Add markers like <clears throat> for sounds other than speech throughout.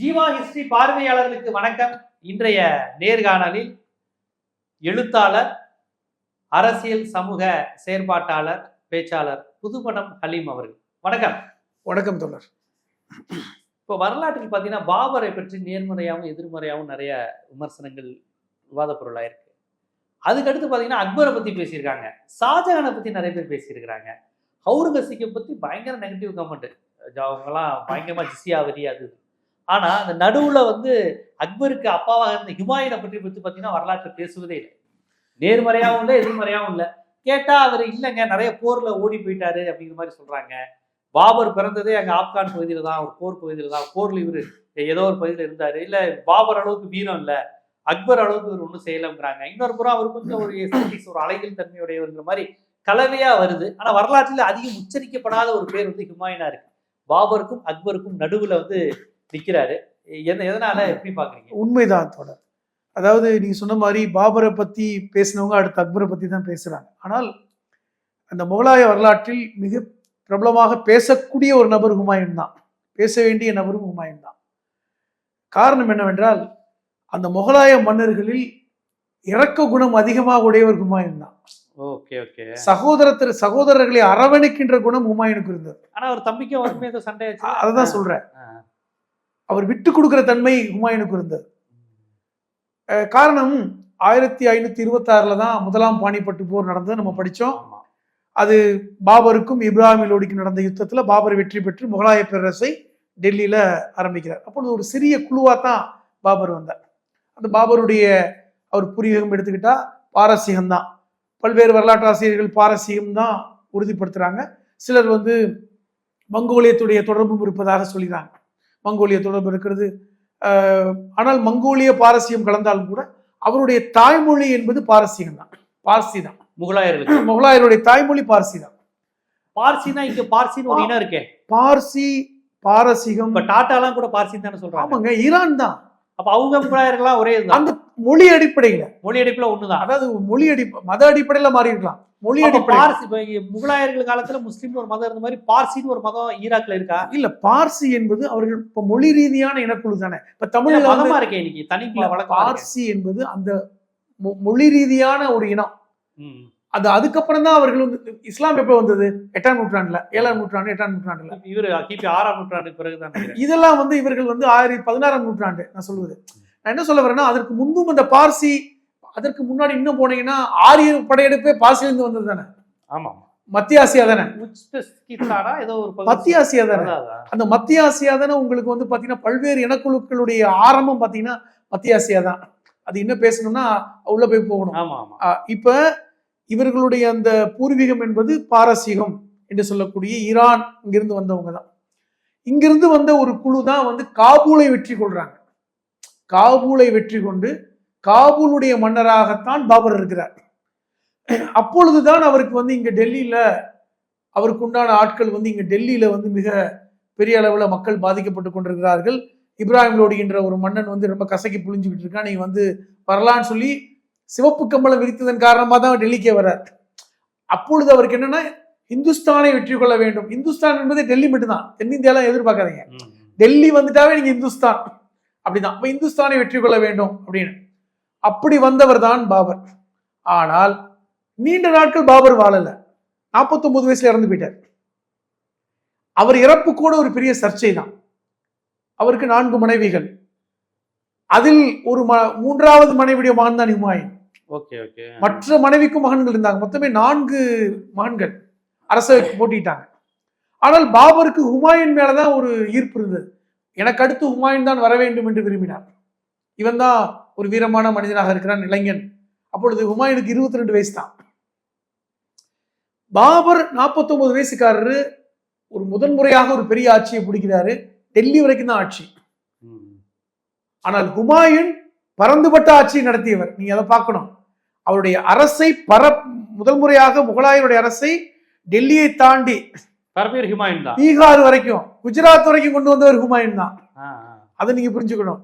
Jeeva history பார்வையாளர்களுக்கு வணக்கம். இன்றைய நேர்காணலில் எழுத்தாளர் அரசியல் சமூக செயற்பாட்டாளர் பேச்சாளர் புதுப்படம் ஹலீம் அவர்கள். வணக்கம். வணக்கம் தோழர். இப்போ வரலாற்றில் பார்த்தீங்கன்னா பாபரை பற்றி நேர்மறையாகவும் எதிர்மறையாகவும் நிறைய விமர்சனங்கள் விவாத பொருளாக இருக்கு. அதுக்கடுத்து பார்த்தீங்கன்னா அக்பரை பற்றி பேசியிருக்காங்க. ஷாஜகானை பற்றி நிறைய பேர் பேசியிருக்கிறாங்க. ஹவுரங்கசிக்கை பற்றி பயங்கர நெகட்டிவ் கமெண்ட் அவங்கெல்லாம் பயங்கரமாக ஜிசியா வரி அது ஆனால் ஆனா அந்த நடுவுல வந்து அக்பருக்கு அப்பாவாக இருந்த ஹிமாயினை பற்றி பற்றி பார்த்தீங்கன்னா வரலாற்று பேசுவதே இல்லை. நேர்மறையாகவும் இல்லை எதிர்மறையாகவும் இல்லை. கேட்டா அவர் இல்லைங்க நிறைய போர்ல ஓடி போயிட்டாரு அப்படிங்கிற மாதிரி சொல்றாங்க. பாபர் பிறந்ததே அங்கே ஆப்கான் பகுதியில் தான் ஒரு போர் பகுதியில் தான். போர்ல இவரு ஏதோ ஒரு பகுதியில் இருந்தார். இல்லை பாபர் அளவுக்கு வீரம் இல்லை. அக்பர் அளவுக்கு இவர் ஒன்றும் செய்யலைங்கிறாங்க. இன்னொரு புறம் அவர் கொஞ்சம் ஒரு எஸ்டிஸ் ஒரு அழகில் தன்மையுடையவங்கிற மாதிரி கலவையாக வருது. ஆனால் வரலாற்றில் அதிகம் உச்சரிக்கப்படாத ஒரு பேர் வந்து ஹிமாயினா இருக்கு. பாபருக்கும் அக்பருக்கும் நடுவில் வந்து நிக்கிறாரு. என்ன எதனால எப்படி பாக்குறீங்க? உண்மைதான் தோழர். அதாவது நீங்க சொன்ன மாதிரி பாபரை பத்தி பேசினவங்க அடுத்து அக்பரை பத்தி தான் பேசுறாங்க. ஆனால் அந்த முகலாய வரலாற்றில் மிக பிரபலமாக பேசக்கூடிய ஒரு நபர் ஹுமாயூன் தான். பேச வேண்டிய நபரும் ஹுமாயூன் தான். காரணம் என்னவென்றால் அந்த முகலாய மன்னர்களில் இரக்க குணம் அதிகமாக உடையவர் ஹுமாயூன் தான். Okay okay. சகோதரத்திற சகோதரர்களை அரவணைக்கின்ற குணம் ஹுமாயூனுக்கு இருந்தது. ஆனா அவர் தம்பிக்கும் அவருக்குமே சண்டை அதுதான் சொல்றேன். அவர் விட்டு கொடுக்கிற தன்மை ஹுமாயூனுக்கு இருந்தது. காரணம் ஆயிரத்தி ஐநூத்தி இருபத்தி ஆறுல தான் முதலாம் பானிப்பட்டு போர் நடந்தது. நம்ம படிச்சோம். ஆமா. அது பாபருக்கும் இப்ராஹிம் லோடிக்கும் நடந்த யுத்தத்துல பாபர் வெற்றி பெற்று முகலாய பேரரசை டெல்லியில ஆரம்பிக்கிறார். அப்பொழுது ஒரு சிறிய குழுவா தான் பாபர் வந்தார். அந்த பாபருடைய அவர் பூர்வீகம் எடுத்துக்கிட்டா பாரசீகம் தான். பல்வேறு வரலாற்று ஆசிரியர்கள் பாரசீகம் தான் உறுதிப்படுத்துறாங்க. சிலர் வந்து மங்கோலியத்துடைய தொடர்பும் இருப்பதாக சொல்கிறாங்க மங்கோலிய தொடர்பு இருக்கிறது. ஆனால் மங்கோலிய பாரசீகம் கலந்தாலும் கூட அவருடைய தாய்மொழி என்பது பாரசீகம் தான். பார்சி தான். முகலாயர்களுக்கு. <clears throat> முகலாயருடைய தாய்மொழி பார்சி தான். பார்சினா இங்க பார்சின்னு ஒரு இனம் இருக்கே. பார்சி பாரசீகம். இப்ப டாட்டாலாம் கூட பார்சின்னு தானே சொல்றாங்க. ஆமாங்க ஈரான் தான். அப்ப அவங்க முகலாயர்கள்லாம் ஒரே அந்த மொழி அடிப்படையில. மொழி அடிப்புல ஒண்ணுதான். அதாவது மொழி அடி மத அடிப்படையில மாறி இருக்கலாம். மொழி அடிப்படை முகலாயர்கள் காலத்துல முஸ்லீம் ஒரு மதம் இருந்த மாதிரி பார்சின்னு ஒரு மதம் ஈராக்ல இருக்கா? இல்ல பார்சி என்பது அவர்கள் இப்ப மொழி ரீதியான இனக்குழு தானே இப்ப வந்து மதமா இருக்கே இன்னைக்கு. தனி. பார்சி என்பது அந்த மொழி ரீதியான ஒரு இனம். அது அதுக்கப்புறம் தான் அவர்கள் வந்து இஸ்லாம் எப்ப வந்தது? எட்டாம் நூற்றாண்டுல. ஏழாம் நூற்றாண்டு எட்டாம் நூற்றாண்டுல. இவரு கிபி ஆறாம் நூற்றாண்டுக்கு பிறகுதான். இதெல்லாம் வந்து இவர்கள் வந்து ஆயிரத்தி பதினாறாம் நூற்றாண்டு நான் சொல்லுவது நான் என்ன சொல்ல வரேன்னா அதற்கு முன்பும் இந்த பார்சி அதற்கு முன்னாடி இன்னும் போனீங்கன்னா ஆரிய படையெடுப்பே பார்சிலிருந்து வந்தது தானே? ஆமா மத்திய ஆசியா தானே? ஏதோ ஒரு. மத்திய ஆசியா தானே. அந்த மத்திய ஆசியா தானே உங்களுக்கு வந்து பாத்தீங்கன்னா பல்வேறு இனக்குழுக்களுடைய ஆரம்பம் பாத்தீங்கன்னா மத்திய ஆசியா தான். அது இன்னும் பேசணும்னா உள்ள போய் போகணும். ஆமா ஆமா ஆஹ் இப்ப இவர்களுடைய அந்த பூர்வீகம் என்பது பாரசீகம் என்று சொல்லக்கூடிய ஈரான் இங்கிருந்து வந்தவங்க தான். இங்கிருந்து வந்த ஒரு குழு தான் வந்து காபூலை வெற்றி கொள்றாங்க. காபூலை வெற்றி கொண்டு காபூலுடைய மன்னராகத்தான் பாபர் இருக்கிறார். அப்பொழுதுதான் அவருக்கு வந்து இங்க டெல்லியில அவருக்கு உண்டான ஆட்கள் வந்து இங்க டெல்லியில வந்து மிக பெரிய அளவுல மக்கள் பாதிக்கப்பட்டு கொண்டிருக்கிறார்கள். இப்ராஹிம் லோடி என்ற ஒரு மன்னன் வந்து ரொம்ப கசக்கி புழிஞ்சுக்கிட்டு இருக்கான். நீ வந்து வரலான்னு சொல்லி சிவப்பு கம்பளம் விரித்ததன் காரணமா தான் டெல்லிக்கே வர்றார் அப்பொழுது அவருக்கு என்னன்னா இந்துஸ்தானை வெற்றி கொள்ள வேண்டும். இந்துஸ்தான் என்பது டெல்லி மட்டும்தான். தென்னிந்தியாலாம் எதிர்பார்க்காதீங்க. டெல்லி வந்துட்டாவே நீங்க இந்துஸ்தான். அப்படிதான். அப்ப இந்துஸ்தானை வெற்றி கொள்ள வேண்டும் அப்படின்னு. அப்படி வந்தவர் தான் பாபர். ஆனால் நீண்ட நாட்கள் பாபர் வாழல. 49 வயசுல இறந்து போயிட்டார். அவர் இறப்பு கூட ஒரு பெரிய சர்ச்சை தான் அவருக்கு நான்கு மனைவிகள். அதில் ஒரு மூன்றாவது மனைவியுடைய மகன் தான் ஓகே மற்ற மனைவிக்கும் மகன்கள் இருந்தாங்க. மொத்தமே நான்கு மகன்கள். அரசவைக்கு போட்டிட்டாங்க ஆனால் பாபருக்கு ஹுமாயூன் மேலதான் ஒரு ஈர்ப்பு இருந்தது. எனக்கு அடுத்து ஹுமாயூன் தான் வர வேண்டும் என்று விரும்பினார் இவன் தான் ஒரு வீரமான மனிதனாக இருக்கிறான் இளைஞன். அப்பொழுது ஹுமாயூனுக்கு இருபத்தி ரெண்டு வயசு தான் பாபர் 49 வயசுக்காரரு ஒரு முதன் முறையாக ஒரு பெரிய ஆட்சியை பிடிக்கிறாரு. டெல்லி வரைக்கும் தான் ஆட்சி. ஆனால் ஹுமாயூன் பரந்துபட்ட ஆட்சியை நடத்தியவர். நீங்க அதை பார்க்கணும். அவருடைய அரசை பர முதல் முறையாக முகலாயருடைய அரசை டெல்லியை தாண்டி பரப்பேர் ஹுமாயூன் தான். பீகார் வரைக்கும் குஜராத் வரைக்கும் கொண்டு வந்தவர் ஹுமாயூன் தான். அதை நீங்க புரிஞ்சுக்கணும்.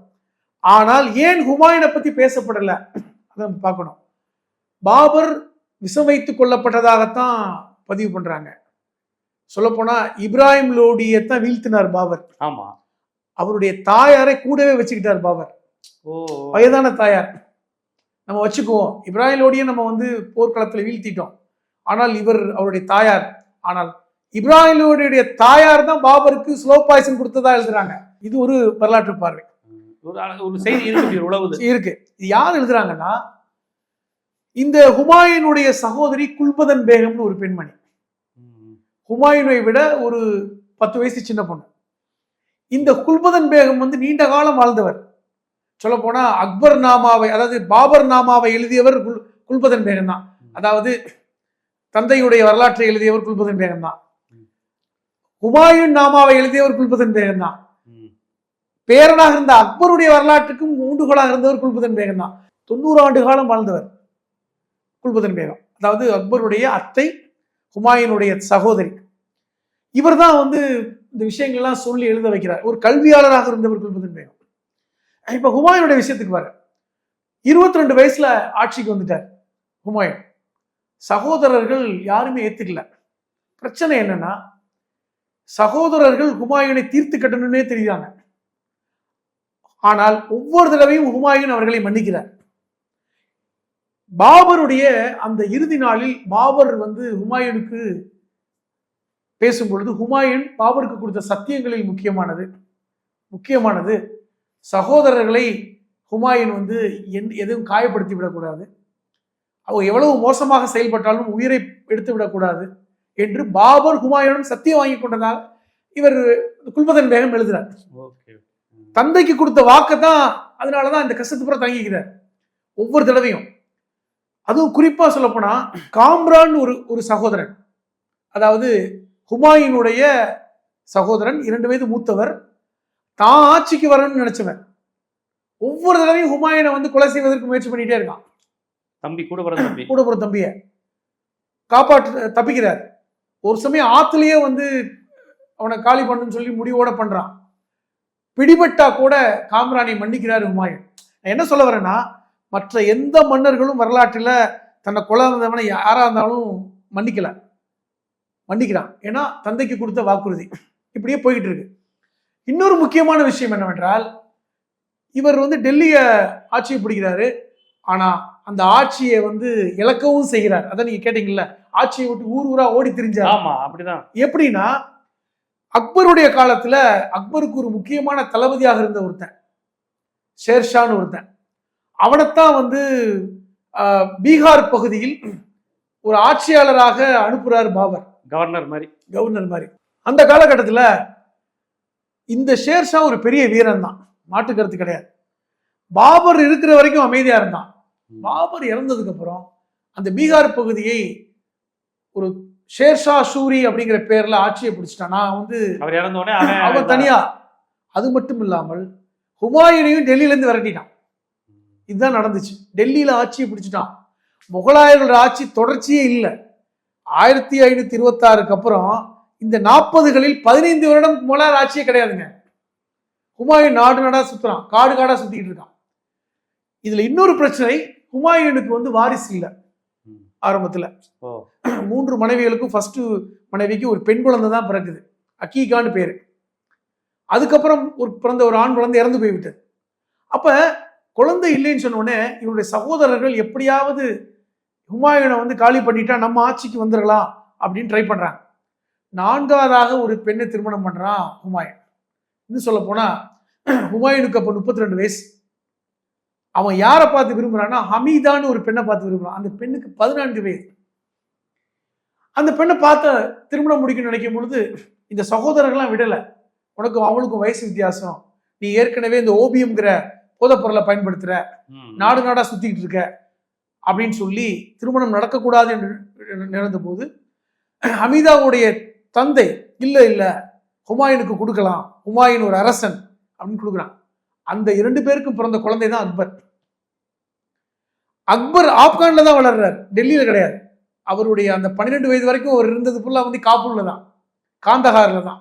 ஆனால் ஏன் ஹுமாயூனை பத்தி பேசப்படல? அதை நம்ம பார்க்கணும். பாபர் விஷம் வைத்துக் கொல்லப்பட்டதாகத்தான் பதிவு பண்றாங்க. சொல்லப்போனா இப்ராஹிம் லோடியை தான் வீழ்த்தினார் பாபர். ஆமா. அவருடைய தாயாரை கூடவே வச்சுக்கிட்டார் பாபர். ஓ. வயதான தாயார். நம்ம வச்சுக்குவோம். இப்ராஹிலோடையே நம்ம வந்து போர்க்களத்துல வீழ்த்திட்டோம். ஆனால் இவர் அவருடைய தாயார். ஆனால் இப்ராஹிலோடைய தாயார் தான் பாபருக்கு ஸ்லோ பாய்சன் கொடுத்ததா எழுதுறாங்க. இது ஒரு வரலாற்று பார்வை. ஒரு செய்தி இருக்கு ஒரு உழவுது இருக்கு. இது யார் எழுதுறாங்கன்னா இந்த ஹுமாயூனுடைய சகோதரி குல்பதன் பேகம்னு ஒரு பெண்மணி. ஹுமாயூனை விட ஒரு பத்து வயசு சின்ன பொண்ணு. இந்த குல்பதன் பேகம் வந்து நீண்ட காலம் வாழ்ந்தவர். சொல்ல போனா அக்பர் நாமாவை அதாவது பாபர் நாமாவை எழுதியவர் குல் குல்பதன் பேகம் தான் அதாவது தந்தையுடைய வரலாற்றை எழுதியவர் குல்பதன் பேகம் தான் ஹுமாயூன் நாமாவை எழுதியவர் குல்பதன் பேகம் தான். பேரனாக இருந்த அக்பருடைய வரலாற்றுக்கும் ஊண்டுகோலாக இருந்தவர் குல்பதன் பேகம் தான். தொண்ணூறு ஆண்டு காலம் வாழ்ந்தவர் குல்பதன் பேகம். அதாவது அக்பருடைய அத்தை ஹுமாயூனுடைய சகோதரி. இவர் தான் வந்து இந்த விஷயங்கள்லாம் சொல்லி எழுத வைக்கிறார். ஒரு கல்வியாளராக இருந்தவர் குல்பதன் பேகம். இப்ப ஹுமாயூனுடைய விஷயத்துக்கு வர இருபத்தி ரெண்டு வயசுல ஆட்சிக்கு வந்துட்டார் ஹுமாயூன். சகோதரர்கள் யாருமே ஏத்துக்கல. பிரச்சனை என்னன்னா சகோதரர்கள் ஹுமாயூனை தீர்த்து கட்டணும்னே தெரியுறாங்க. ஆனால் ஒவ்வொரு தடவையும் ஹுமாயூன் அவர்களை மன்னிக்கிறார். பாபருடைய அந்த இறுதி நாளில் பாபர் வந்து ஹுமாயூனுக்கு பேசும் பொழுது ஹுமாயூன் பாபருக்கு கொடுத்த சத்தியங்களில் முக்கியமானது முக்கியமானது சகோதரர்களை ஹுமாயூன் வந்து என் எதுவும் காயப்படுத்தி விடக்கூடாது. அவங்க எவ்வளவு மோசமாக செயல்பட்டாலும் உயிரை எடுத்து விடக்கூடாது. என்று பாபர் ஹுமாயூனும் சத்தியம் வாங்கி கொண்டதாக இவர் குல்பதன் பேகம் எழுதுறார் தந்தைக்கு கொடுத்த வாக்கை தான் அதனாலதான் இந்த கஷ்டத்து புறம் தாங்கிக்கிறார். ஒவ்வொரு தடவையும். அதுவும் குறிப்பா சொல்லப்போனா காம்ரான் ஒரு ஒரு சகோதரன். அதாவது ஹுமாயூனுடைய சகோதரன் இரண்டு வயது மூத்தவர் தான் ஆட்சிக்கு வரணும்னு நினைச்சவன். ஒவ்வொரு தடவையும் ஹுமாயூனை வந்து கொலை செய்வதற்கு முயற்சி பண்ணிட்டே இருக்கான். தம்பி கூட பிறந்த தம்பி. கூட போற தம்பிய. காப்பாற்று தப்பிக்கிறார். ஒரு சமயம் ஆத்துலயே வந்து அவனை காலி பண்ணுன்னு சொல்லி முடிவோட பண்றான். பிடிபட்டா கூட காம்ரானை மன்னிக்கிறார் ஹுமாயூன். நான் என்ன சொல்ல வரேன்னா மற்ற எந்த மன்னர்களும் வரலாற்றில் தன்னை கொலை வந்தவனை யாரா இருந்தாலும் மன்னிக்கல. மன்னிக்கிறான். ஏன்னா தந்தைக்கு கொடுத்த வாக்குறுதி. இப்படியே போய்கிட்டு இருக்கு. இன்னொரு முக்கியமான விஷயம் என்னவென்றால் இவர் வந்து டெல்லியை ஆட்சியை பிடிக்கிறாரு. ஆனால் அந்த ஆட்சியை வந்து இழக்கவும் செய்கிறார். அதான் நீங்கள் கேட்டீங்கல்ல ஆட்சியை விட்டு ஊர் ஊரா ஓடி திரிஞ்சார். ஆமா அப்படிதான். எப்படின்னா அக்பருடைய காலத்துல அக்பருக்கு ஒரு முக்கியமான தளபதியாக இருந்த ஒருத்தன் ஷேர்ஷான்னு ஒருத்தன். அவனைத்தான் வந்து பீகார் பகுதியில் ஒரு ஆட்சியாளராக அனுப்புறாரு பாபர். கவர்னர் மாதிரி. கவர்னர் மாதிரி. அந்த காலகட்டத்துல இந்த ஷேர்ஷா ஒரு பெரிய வீரன் தான் மாட்டு கருத்து கிடையாது. பாபர் இருக்கிற வரைக்கும் அமைதியா இருந்தான். பாபர் இறந்ததுக்கு அப்புறம் அந்த பீகார் பகுதியை ஒரு ஷேர்ஷா ஷூரி அப்படிங்கிற பேர்ல ஆட்சியை பிடிச்சிட்டான். நான் வந்து அவர் இறந்த உடனே <laughs> அவன் தனியா. அது மட்டும் இல்லாமல் ஹுமாயூனையும் டெல்லியில இருந்து விரட்டிட்டான். இதுதான் நடந்துச்சு. டெல்லியில ஆட்சியை பிடிச்சிட்டான். முகலாயர்களோட ஆட்சி தொடர்ச்சியே இல்லை. ஆயிரத்தி ஐநூத்தி இருபத்தாறுக்கு அப்புறம் இந்த நாற்பதுகளில் பதினைந்து வருடம் முகலாயர் ஆட்சியே கிடையாதுங்க. ஹுமாயூன் நாடு நாடா சுத்துறான். காடு காடா சுத்திட்டு இருக்கான். இதுல இன்னொரு பிரச்சனை ஹுமாயூனுக்கு வந்து வாரிசு இல்லை. ஆரம்பத்துல. <clears throat> மூன்று மனைவிகளுக்கும் ஃபர்ஸ்ட் மனைவிக்கு ஒரு பெண் குழந்தை தான் பிறக்குது. அக்கீகான்னு பேரு. அதுக்கப்புறம் ஒரு பிறந்த ஒரு ஆண் குழந்தை இறந்து போய்விட்டது. அப்ப குழந்தை இல்லைன்னு சொன்ன உடனே இவருடைய சகோதரர்கள் எப்படியாவது ஹுமாயூனை வந்து காலி பண்ணிட்டா நம்ம ஆட்சிக்கு வந்துடலாம் அப்படின்னு ட்ரை பண்றாங்க. நான்காவதாக ஒரு பெண்ணை திருமணம் பண்றான் ஹுமாயூன். இன்னும் சொல்ல போனா <clears throat> ஹுமாயூனுக்கு அப்போ முப்பத்தி ரெண்டு வயசு. அவன் யாரை பார்த்து விரும்புறான்னா ஹமீதான்னு ஒரு பெண்ணை பார்த்து விரும்புறான். அந்த பெண்ணுக்கு பதினான்கு வயசு அந்த பெண்ணை பார்த்த திருமணம் முடிக்கணும்னு நினைக்கும் பொழுது இந்த சகோதரர்கள்லாம் விடல. உனக்கும் அவளுக்கும் வயசு வித்தியாசம். நீ ஏற்கனவே இந்த ஓபியம்ங்கிற போதைப்பொருளை பயன்படுத்துற. ம். நாடு நாடா சுத்திக்கிட்டு இருக்க. அப்படின்னு சொல்லி திருமணம் நடக்கக்கூடாது என்று நினைந்த போது ஹமீதாவுடைய தந்தை இல்ல இல்ல ஹுமாயூனுக்கு கொடுக்கலாம். ஹுமாயூன் ஒரு அரசன். அப்படின்னு கொடுக்குறான். அந்த இரண்டு பேருக்கும் பிறந்த குழந்தை தான் அக்பர். அக்பர் ஆப்கான்ல தான் வளர்றார். டெல்லியில கிடையாது. அவருடைய அந்த பன்னிரெண்டு வயது வரைக்கும் அவர் இருந்தது ஃபுல்லா வந்து காபூல்ல தான். காந்தஹார்ல தான்.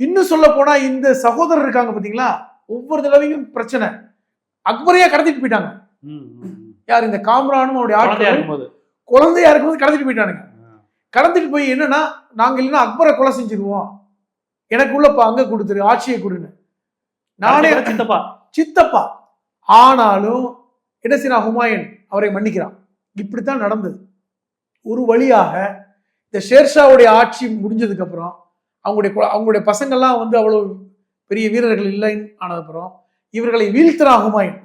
இன்னும் சொல்ல போனா இந்த சகோதரர் இருக்காங்க பாத்தீங்களா? ஒவ்வொரு தடவையும் பிரச்சனை. அக்பரையா கடத்திட்டு போயிட்டாங்க. யார் இந்த காம்ரானும் அவருடைய ஆட்கள் இருக்கும்போது. குழந்தையா இருக்கும்போது கடத்திட்டு போயிட்டானுங்க. ஆ. கடத்திட்டு போய் என்னன்னா நாங்க இல்லைன்னா அக்பரை கொலை செஞ்சிருவோம். எனக்கு உள்ள ப- அங்க கொடுத்துரு ஆட்சியை கொடுன்னு. நானே சித்தப்பா. சித்தப்பா. ஆனாலும் என்ன செய்யறான் ஹுமாயூன் அவரை மன்னிக்கிறான். இப்படித்தான் நடந்தது. ஒரு வழியாக இந்த ஷேர்ஷாவுடைய ஆட்சி முடிஞ்சதுக்கு அப்புறம் அவங்களுடைய கு- அவங்களுடைய பசங்கள்லாம் வந்து அவ்வளவு பெரிய வீரர்கள் இல்லைன்னு ஆனதுக்கப்புறம் இவர்களை வீழ்த்துறான் ஹுமாயூன்.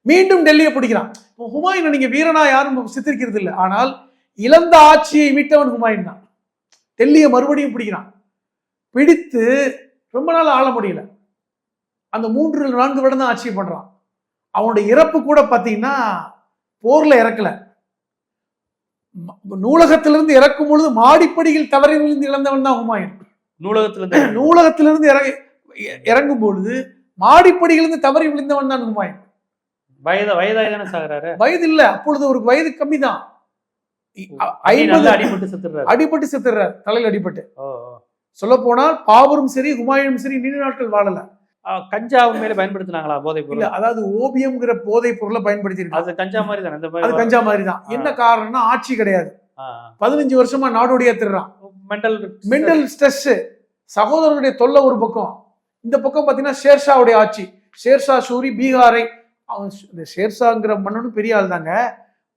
மீண்டும் டெல்லியை பிடிக்கிறான். இப்போ ஹுமாயூனை நீங்க வீரனா யாரும் சித்தரிக்கிறது இல்லை. ஆனால் இழந்த ஆட்சியை மீட்டவன் ஹுமாயூன் தான். டெல்லியை மறுபடியும் பிடிக்கிறான். பிடித்து ரொம்ப நாள் ஆள முடியல. அந்த மூன்று நான்கு வருடம் தான் ஆட்சி பண்றான் அவனுடைய இறப்பு கூட பாத்தீங்கன்னா போர்ல இறக்கல. நூலகத்திலிருந்து இறக்கும் பொழுது மாடிப்படியில் தவறி விழுந்து இழந்தவன் தான் ஹுமாயூன். நூலகத்துல இருந்து நூலகத்திலிருந்து இறங்கி இறங்கும் பொழுது மாடிப்படியிலிருந்து தவறி விழுந்தவன் தான் ஹுமாயூன். வயது வயதாய் தானே சாகுறாரு? வயது இல்ல அப்பொழுது ஒரு வயது கம்மி தான் அடிபட்டு செத்துறாரு அடிபட்டு செத்துறார் தலையில் அடிபட்டு. சொல்ல போனால் பாபரும் சரி ஹுமாயூனும் சரி நீண்ட நாட்கள் வாழல. கஞ்சா உண்மையில பயன்படுத்தினாங்களா இல்ல பொருள்? அதாவது ஓபியம்ங்கிற போதைப் பொருளை பயன்படுத்தி அது கஞ்சா மாதிரி தானே? இந்த அது கஞ்சா மாதிரி தான். என்ன காரணம்னா ஆட்சி கிடையாது. பதினஞ்சு வருஷமா நாடோடியா திருறான். மென்டல் மென்டல் ஸ்ட்ரெஸ் சகோதரனுடைய தொல்லை ஒரு பக்கம். இந்த பக்கம் பாத்தீங்கன்னா ஷேர்ஷாவுடைய ஆட்சி. ஷேர்ஷா சூரி பீகாரை. அவன் இந்த ஷேர்ஷாங்கிற மன்னனும் பெரிய ஆள் தாங்க.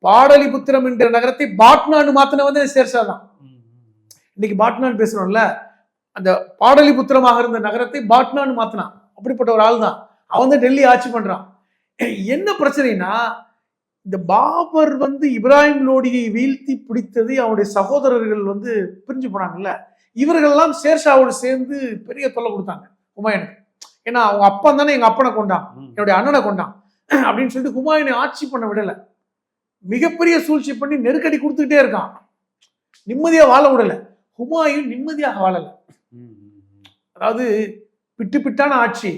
பாடலிபுத்திரம் என்ற நகரத்தை பாட்னான்னு மாத்தின வந்து ஷேர்ஷா தான். இன்னைக்கு பாட்னான்னு பேசுறோம்ல அந்த பாடலிபுத்திரமாக இருந்த நகரத்தை பாட்னான்னு மாத்தினான். அப்படிப்பட்ட ஒரு ஆள் தான் அவன் தான் டெல்லி ஆட்சி பண்றான். என்ன பிரச்சனைனா இந்த பாபர் வந்து இப்ராஹிம் லோடியை வீழ்த்தி பிடித்தது அவனுடைய சகோதரர்கள் வந்து பிரிஞ்சு போனாங்கல்ல. இவர்கள்லாம் ஷேர்ஷாவோடு சேர்ந்து பெரிய தொல்லை கொடுத்தாங்க ஹுமாயூனுக்கு. ஏன்னா அவங்க அப்பா தானே எங்க அப்பனை கொண்டான் என்னுடைய அண்ணனை கொண்டான் அப்படின்னு சொல்லிட்டு ஹுமாயூனை ஆட்சி பண்ண விடல. மிகப்பெரிய சூழ்ச்சி பண்ணி நெருக்கடி கொடுத்துக்கிட்டே இருக்கான். நிம்மதியா வாழ விடல. ஹுமாயூன் நிம்மதியாக வாழல. அதாவது பிட்டு பிட்டான ஆட்சி.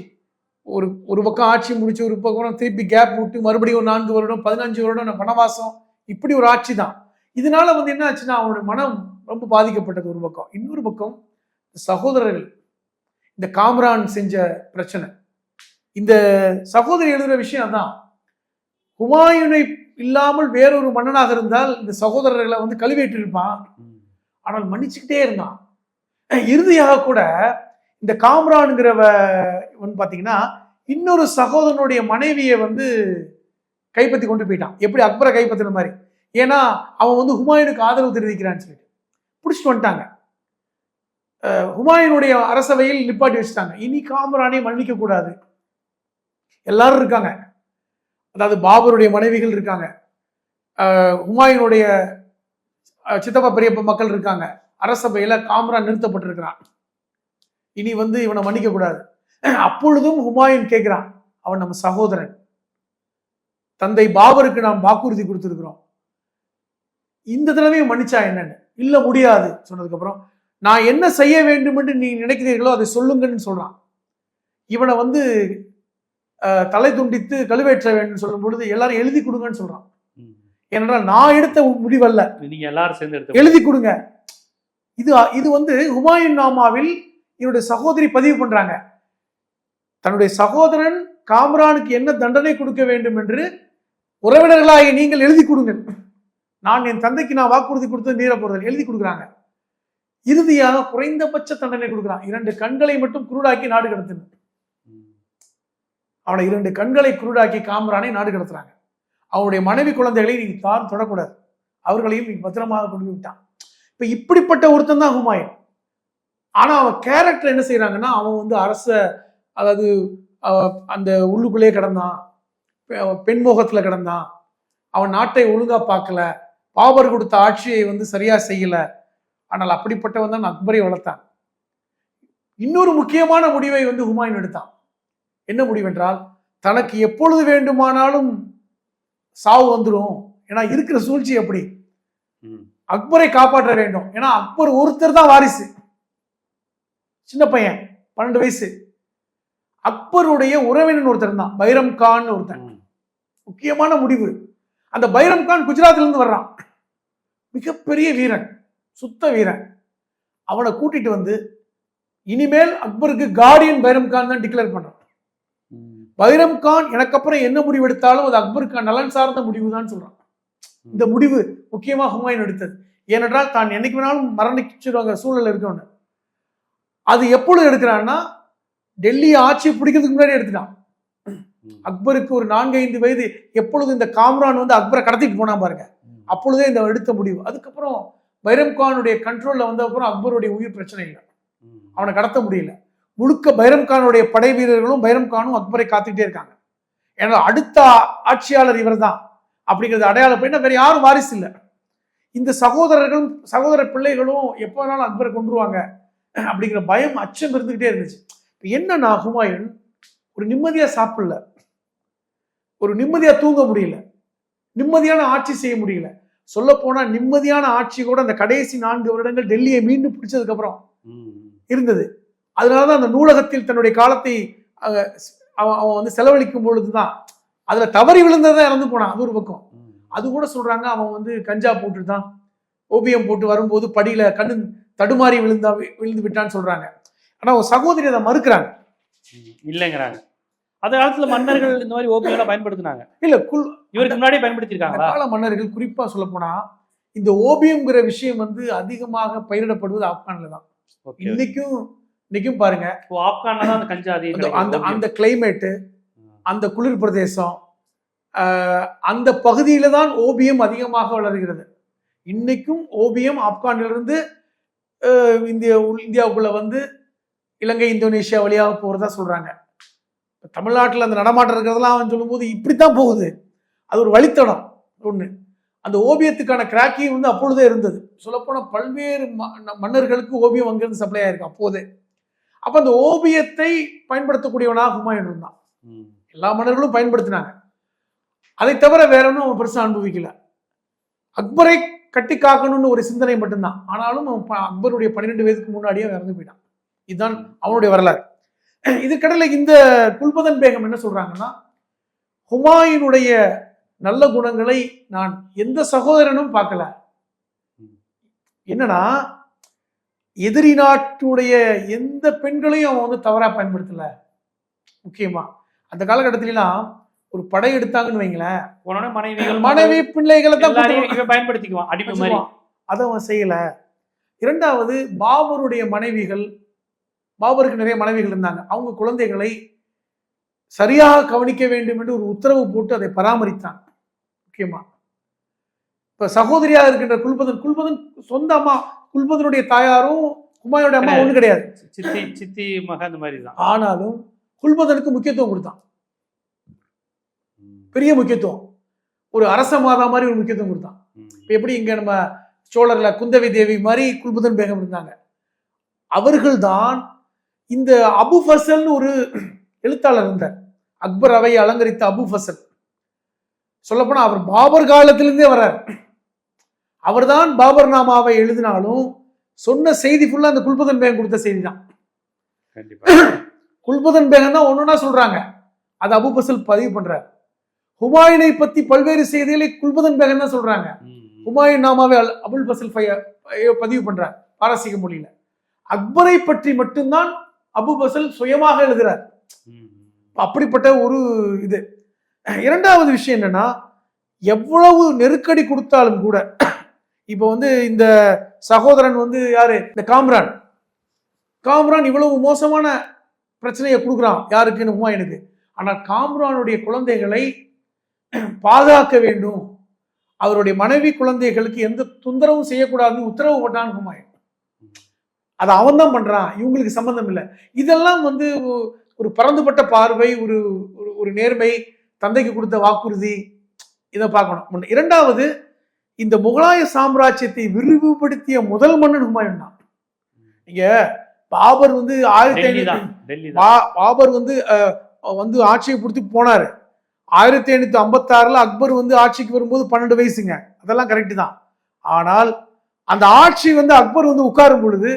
ஒரு ஒரு பக்கம் ஆட்சி முடிச்சு ஒரு பக்கம் திருப்பி கேப் விட்டு மறுபடியும் ஒரு நான்கு வருடம் பதினஞ்சு வருடம் வனவாசம் இப்படி ஒரு ஆட்சி தான். இதனால வந்து என்ன ஆச்சுன்னா அவனுடைய மனம் ரொம்ப பாதிக்கப்பட்டது ஒரு பக்கம். இன்னொரு பக்கம் சகோதரர்கள் இந்த காம்ரான் செஞ்ச பிரச்சனை. இந்த சகோதரி எழுதுற விஷயம் தான் ஹுமாயூனை இல்லாமல் வேறொரு மன்னனாக இருந்தால் இந்த சகோதரர்களை வந்து கழுவேற்றிருப்பான். ஆனால் மன்னிச்சுக்கிட்டே இருந்தான். இறுதியாக கூட இந்த காம்ரான்ங்கிறவ வந்து பார்த்தீங்கன்னா இன்னொரு சகோதரனுடைய மனைவியை வந்து கைப்பற்றி கொண்டு போயிட்டான். எப்படி அக்பரை கைப்பற்றின மாதிரி? ஏன்னா அவன் வந்து ஹுமாயூனுக்கு ஆதரவு தெரிவிக்கிறான்னு சொல்லிட்டு. பிடிச்சிட்டு வந்துட்டாங்க. ஹுமாயூனுடைய அரசவையில் நிப்பாட்டி வச்சுட்டாங்க. இனி காமரானே மன்னிக்க கூடாது. எல்லாரும் இருக்காங்க. அதாவது பாபருடைய மனைவிகள் இருக்காங்க. ஹுமாயூனுடைய சித்தப்பா பெரியப்ப மக்கள் இருக்காங்க. அரசபையில் காமரான் நிறுத்தப்பட்டிருக்கிறான். இனி வந்து இவனை மன்னிக்க கூடாது அப்பொழுதும் ஹுமாயூன் கேட்கிறான் அவன் நம்ம சகோதரன். தந்தை பாபருக்கு நாம் வாக்குறுதி கொடுத்திருக்கிறோம். இந்த தடவையும் மன்னிச்சா என்னன்னு? இல்ல முடியாது சொன்னதுக்கு அப்புறம் நான் என்ன செய்ய வேண்டும் என்று நீ நினைக்கிறீர்களோ அதை சொல்லுங்கன்னு சொல்றான். இவனை வந்து தலை துண்டித்து கழுவேற்ற வேண்டும் சொல்லும் பொழுது எல்லாரும் எழுதி கொடுங்கன்னு சொல்றான். ஏனென்றால் நான் எடுத்த முடிவல்ல. நீங்க எல்லாரும் சேர்ந்து எழுதி கொடுங்க. இது இது வந்து ஹுமாயூன் நாமாவில் என்னுடைய சகோதரி பதிவு பண்றாங்க. தன்னுடைய சகோதரன் காம்ரானுக்கு என்ன தண்டனை கொடுக்க வேண்டும் என்று உறவினர்களாகிய நீங்கள் எழுதி கொடுங்க நான் என் தந்தைக்கு நான் வாக்குறுதி கொடுத்து நீர போறது எழுதி கொடுக்குறாங்க. இறுதியாக குறைந்தபட்ச தண்டனை கொடுக்குறான். இரண்டு கண்களை மட்டும் குருடாக்கி நாடு கடத்தின அவனை இரண்டு கண்களை குருடாக்கி காமரானை நாடு கடத்துறாங்க. அவனுடைய மனைவி குழந்தைகளை நீங்க தான் தொடக்கூடாது. அவர்களையும் நீ பத்திரமாக கொண்டு விட்டான். இப்ப இப்படிப்பட்ட ஒருத்தன் தான் ஹுமாயூன். ஆனா அவன் கேரக்டர் என்ன செய்யறாங்கன்னா அவன் வந்து அரச அதாவது அந்த உள்ளுக்குள்ளே கிடந்தான். பெண்மோகத்துல கிடந்தான். அவன் நாட்டை ஒழுங்கா பார்க்கல. பாபர் கொடுத்த ஆட்சியை வந்து சரியா செய்யல. ஆனால் அப்படிப்பட்டவன் தான் அக்பரை வளர்த்தான். இன்னொரு முக்கியமான முடிவை வந்து ஹுமாயூன் எடுத்தான். என்ன முடிவென்றால் தனக்கு எப்பொழுது வேண்டுமானாலும் சாவு வந்துடும் ஏன்னா இருக்கிற சூழ்ச்சி எப்படி? அக்பரை காப்பாற்ற வேண்டும். ஏன்னா அக்பர் ஒருத்தர் தான் வாரிசு. சின்ன பையன் பன்னெண்டு வயசு. அக்பருடைய உறவினன் ஒருத்தர் தான் பைரம் கான் ஒருத்தன். முக்கியமான முடிவு. அந்த பைரம் கான் குஜராத்ல இருந்து வர்றான். மிகப்பெரிய வீரன் சுத்த வீரன். அவனை கூட்டிட்டு வந்து இனிமேல் அக்பருக்கு கார்டியன் பைரம் கான் தான் டிக்ளேர் பண்றான். பைரம் கான் எனக்கு அப்புறம் என்ன முடிவு எடுத்தாலும் அது அக்பருக்கு நலன் சார்ந்த முடிவு தான் சொல்றான். இந்த முடிவு முக்கியமா ஹுமாயூன் எடுத்தது. ஏனென்றால் தான் என்னைக்கு வேணாலும் மரணிச்சிருவாங்க சூழல் இருக்கவன. அது எப்பொழுது எடுக்கிறான்னா டெல்லி ஆட்சியை பிடிக்கிறதுக்கு முன்னாடி எடுத்துட்டான். அக்பருக்கு ஒரு நான்கு ஐந்து வயது எப்பொழுது இந்த காம்ரான் வந்து அக்பரை கடத்திட்டு போனா பாருங்க. அப்பொழுதே இந்த எடுத்த முடிவு. அதுக்கப்புறம் பைரம் கானுடைய கண்ட்ரோல்ல வந்த அப்புறம் அக்பருடைய உயிர் பிரச்சனை இல்லை. அவனை கடத்த முடியல. முழுக்க பைரம் கானுடைய படை வீரர்களும் பைரம் கானும் அக்பரை காத்துக்கிட்டே இருக்காங்க. ஏன்னா அடுத்த ஆட்சியாளர் இவர்தான். அப்படிங்கிறது அடையாளம். பண்ணி வேற யாரும் வாரிசு இல்லை. இந்த சகோதரர்களும் சகோதர பிள்ளைகளும் எப்போ வேணாலும் அக்பரை கொண்டுருவாங்க அப்படிங்கிற பயம் அச்சம் இருந்துகிட்டே இருந்துச்சு. இப்ப என்னன்னா ஹுமாயூன்? ஒரு நிம்மதியா சாப்பிடல. ஒரு நிம்மதியா தூங்க முடியல. நிம்மதியான ஆட்சி செய்ய முடியல. சொல்ல போனா நிம்மதியான ஆட்சி கூட அந்த கடைசி நான்கு வருடங்கள் டெல்லியை மீண்டும் பிடிச்சதுக்கு அப்புறம் ம். இருந்தது. அதனாலதான் அந்த நூலகத்தில் தன்னுடைய காலத்தை அவன் அவன் வந்து செலவழிக்கும் பொழுதுதான் அதுல தவறி விழுந்ததான் இறந்து போனான் அது ஒரு பக்கம். அது கூட சொல்றாங்க அவன் வந்து கஞ்சா போட்டுட்டான். ஓபியம் போட்டு வரும்போது படியில கண்ணு தடுமாறி விழுந்தா விழுந்து விட்டான்னு சொல்றாங்க. ஆனா அவன் சகோதரி அதை மறுக்கிறாங்க. இல்லைங்கிறாங்க. அந்த காலத்துல மன்னர்கள் இந்த மாதிரி ஓபியம் பயன்படுத்தினாங்க. இல்ல குல் இவருக்கு முன்னாடியே அந்த பயன்படுத்திருக்காங்களா கால மன்னர்கள் குறிப்பா சொல்ல போனா இந்த ஓபியம்ங்கிற விஷயம் வந்து அதிகமாக பயிரிடப்படுவது ஆப்கான்ல தான். இன்னைக்கும் இன்னைக்கும் பாருங்க. ஆப்கான்ல தான் அந்த கஞ்சா அதிகம் அந்த- அந்த கிளைமேட்டு. அந்த குளிர் பிரதேசம் அந்த பகுதியில தான் ஓபியம் அதிகமாக வளர்கிறது. இன்னைக்கும் ஓபியம் ஆப்கானிலிருந்து இந்திய இந்தியாவுக்குள்ள வந்து இலங்கை இந்தோனேஷியா வழியாக போறதா சொல்றாங்க. இப்ப தமிழ்நாட்டுல அந்த நடமாட்டம் இருக்கிறதெல்லாம் அவன் சொல்லும்போது இப்படித்தான் போகுது. அது ஒரு வழித்தடம் ஒண்ணு. அந்த ஓபியத்துக்கான கிராக்கிங் வந்து அப்பொழுதே இருந்தது. சொல்லப்போனா பல்வேறு மன்னர்களுக்கு ஓபியம் அங்கிருந்து சப்ளை ஆயிருக்கு அப்போதே. அப்ப அந்த ஓபியத்தை பயன்படுத்தக்கூடியவனாக ஹுமாயூன் இருந்தான். எல்லா மன்னர்களும் பயன்படுத்தினாங்க. அதை தவிர வேற ஒன்றும் அவன் பெருசா அனுபவிக்கல. அக்பரை கட்டி காக்கணும்னு ஒரு சிந்தனை மட்டும்தான். ஆனாலும் அவன் ப- அக்பருடைய பன்னிரெண்டு வயதுக்கு முன்னாடியே இறந்து போயிட்டான். இதுதான் அவனுடைய வரலாறு. இதுக்கடையில் இந்த குல்பதன் பேகம் என்ன சொல்றாங்கன்னா ஹுமாயூனுடைய நல்ல குணங்களை நான் எந்த சகோதரனும் பார்க்கல. என்னன்னா எதிரி நாட்டுடைய எந்த பெண்களையும் அவன் வந்து தவறா பயன்படுத்தல. முக்கியமா அந்த காலகட்டத்திலாம் ஒரு படை எடுத்தாங்கன்னு வைங்களேன். உடனே மனைவிகள் மனைவி பிள்ளைகளை தான் பயன்படுத்திக்குவான் மாதிரி வச்சுக்குவான். அதை அவன் செய்யல. இரண்டாவது பாபருடைய மனைவிகள் பாபருக்கு நிறைய மனைவிகள் இருந்தாங்க. அவங்க குழந்தைகளை சரியாக கவனிக்க வேண்டும் என்று ஒரு உத்தரவு போட்டு அதை பராமரித்தான். முக்கியமா. இப்ப சகோதரியா இருக்கின்ற குல்பதன் குல்பதன் சொந்த அம்மா குல்பதனுடைய தாயாரும் குமாயோட அம்மா ஒண்ணு கிடையாது. சித்தி சித்தி மக அந்த மாதிரி தான் ஆனாலும் குல்பதனுக்கு முக்கியத்துவம் கொடுத்தான். பெரிய முக்கியத்துவம். ஒரு அரச மாதா மாதிரி ஒரு முக்கியத்துவம் கொடுத்தான். இப்ப எப்படி இங்க நம்ம சோழர்ல குந்தவி தேவி மாதிரி குல்புதன் பேகம் இருந்தாங்க. அவர்கள்தான் இந்த அபு ஃபசல்னு ஒரு எழுத்தாளர் இருந்தார். அக்பர் அவை அலங்கரித்த அபு ஃபசல். சொல்லப்போனா அவர் பாபர் காலத்திலிருந்தே வர்றார். அவர்தான் பாபர் நாமாவை எழுதினாலும் சொன்ன செய்தி ஃபுல்லா அந்த குல்புதன் பேகம் கொடுத்த செய்தி தான் குல்புதன் பேகம் தான் ஒண்ணுன்னா சொல்றாங்க. அது அபு ஃபசல் பதிவு பண்றார். ஹுமாயூனை பத்தி பல்வேறு செய்திகளை குல்புதன் பேகம் தான் சொல்றாங்க. ஹுமாயூன் நாமாவை அபுல் ஃபைய பதிவு பண்றார் பாரசீக மொழியில. அக்பரை பற்றி மட்டும்தான் அபு ஃபசல் சுயமாக எழுதுறார். அப்படிப்பட்ட ஒரு இது. இரண்டாவது விஷயம் என்னன்னா எவ்வளவு நெருக்கடி கொடுத்தாலும் கூட இப்போ வந்து இந்த சகோதரன் வந்து யாரு? இந்த காம்ரான். காம்ரான் இவ்வளவு மோசமான பிரச்சனையை கொடுக்குறான் யாருக்குன்னு ஹுமாயூனுக்கு. ஆனால் காம்ரானுடைய குழந்தைகளை பாதுகாக்க வேண்டும். அவருடைய மனைவி குழந்தைகளுக்கு எந்த தொந்தரவும் செய்யக்கூடாதுன்னு உத்தரவு போட்டான் ஹுமாயூன் அதை அவன் தான் பண்றான். இவங்களுக்கு சம்பந்தம் இல்லை. இதெல்லாம் வந்து ஒரு பரந்துபட்ட பார்வை ஒரு ஒரு- நேர்மை தந்தைக்கு கொடுத்த வாக்குறுதி இதை பார்க்கணும். இரண்டாவது இந்த முகலாய சாம்ராஜ்யத்தை விரிவுபடுத்திய முதல் மன்னன் ஹுமாயூன் தான். நீங்க பாபர் வந்து ஆயிரத்தி ஐநூத்தி பாபர் வந்து வந்து ஆட்சியை பிடிச்சி போனாரு. ஆயிரத்தி ஐநூத்தி ஐம்பத்தி ஆறுல அக்பர் வந்து ஆட்சிக்கு வரும்போது பன்னெண்டு வயசுங்க அதெல்லாம் கரெக்ட் தான் ஆனால் அந்த ஆட்சி வந்து அக்பர் வந்து உட்காரும் பொழுது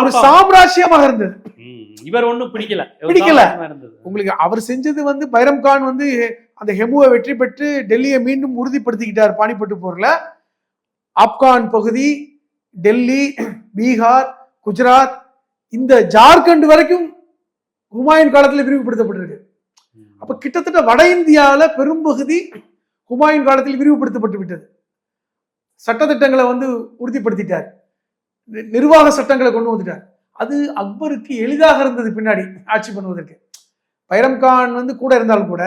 ஒரு. சாம்ராஜ்யமாக இருந்தது. இவர் ஒண்ணும் பிடிக்கல பிடிக்கல. உங்களுக்கு அவர் செஞ்சது வந்து பைரம் கான் வந்து அந்த ஹெமுவை வெற்றி பெற்று டெல்லியை மீண்டும் உறுதிப்படுத்திக்கிட்டார் பானிப்பட்டு போர்ல ஆப்கான் பகுதி டெல்லி பீகார் குஜராத் இந்த ஜார்க்கண்ட் வரைக்கும் ஹுமாயூன் காலத்துல விரிவுபடுத்தப்பட்டிருக்கு. அப்ப கிட்டத்தட்ட வட இந்தியாவில் பெரும்பகுதி ஹுமாயூன் காலத்தில் விரிவுபடுத்தப்பட்டு விட்டது. சட்டத்திட்டங்களை வந்து உறுதிப்படுத்திட்டார். நிர்வாக சட்டங்களை கொண்டு வந்துட்டார். அது அக்பருக்கு எளிதாக இருந்தது பின்னாடி ஆட்சி பண்ணுவதற்கு. பைரம் கான் வந்து கூட இருந்தாலும் கூட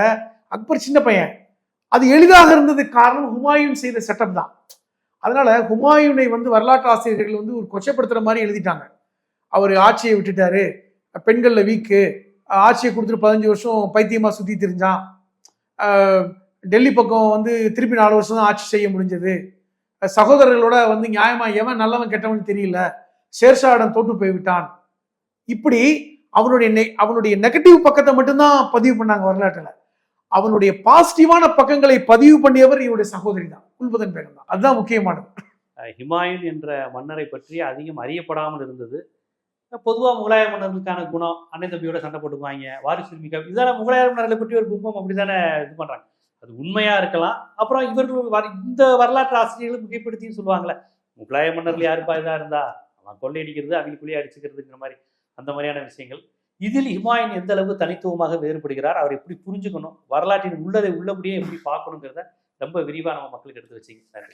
அக்பர் சின்ன பையன். அது எளிதாக இருந்ததுக்கு காரணம் ஹுமாயூன் செய்த செட்டப் தான் அதனால ஹுமாயூனை வந்து வரலாற்று ஆசிரியர்கள் வந்து ஒரு கொச்சப்படுத்துற மாதிரி எழுதிட்டாங்க. அவர் ஆட்சியை விட்டுட்டாரு. பெண்களில் வீக்கு. ஆட்சியை கொடுத்துட்டு பதினஞ்சு வருஷம் பைத்தியமா சுத்தி தெரிஞ்சான் டெல்லி பக்கம் வந்து திருப்பி நாலு வருஷம் தான் ஆட்சி செய்ய முடிஞ்சது. சகோதரர்களோட வந்து நியாயமா எவன் நல்லவன் கெட்டவன் தெரியல. ஷேர்ஷாடம் தோற்று போய்விட்டான். இப்படி அவனுடைய நெ- அவனுடைய நெகட்டிவ் பக்கத்தை மட்டும்தான் பதிவு பண்ணாங்க வரலாற்றுல. அவனுடைய பாசிட்டிவான பக்கங்களை பதிவு பண்ணியவர் இவருடைய சகோதரி தான். குல்பதன் பேகம் தான். அதுதான் முக்கியமானது. ஹிமாயுன் என்ற மன்னரை பற்றி அதிகம் அறியப்படாமல் இருந்தது. பொதுவாக முகலாய மன்னர்களுக்கான குணம் அண்ணன் தம்பியோட சண்டை போட்டுக்குவாங்க வாரிசு மிக இதான முகலாய மன்னர்களை பற்றி ஒரு பிம்பம் அப்படிதானே இது பண்ணுறாங்க அது உண்மையாக இருக்கலாம். அப்புறம் இவர்கள் வர- இந்த வரலாற்று ஆசிரியர்களும் மிகைப்படுத்தின்னு சொல்லுவாங்களே முகலாய மன்னர்கள் யாருப்பா இதாக இருந்தா? அவன் கொள்ளையடிக்கிறது அவங்களுக்குள்ளேயே அடிச்சுக்கிறதுங்கிற மாதிரி அந்த மாதிரியான விஷயங்கள். இதில் ஹிமாயின் எந்த அளவுக்கு தனித்துவமாக வேறுபடுகிறார் அவர் எப்படி புரிஞ்சுக்கணும் வரலாற்றின் உள்ளதை உள்ளபடியே எப்படி பார்க்கணுங்கிறத ரொம்ப விரிவாக நம்ம மக்களுக்கு எடுத்து வச்சிங்க. நன்றி.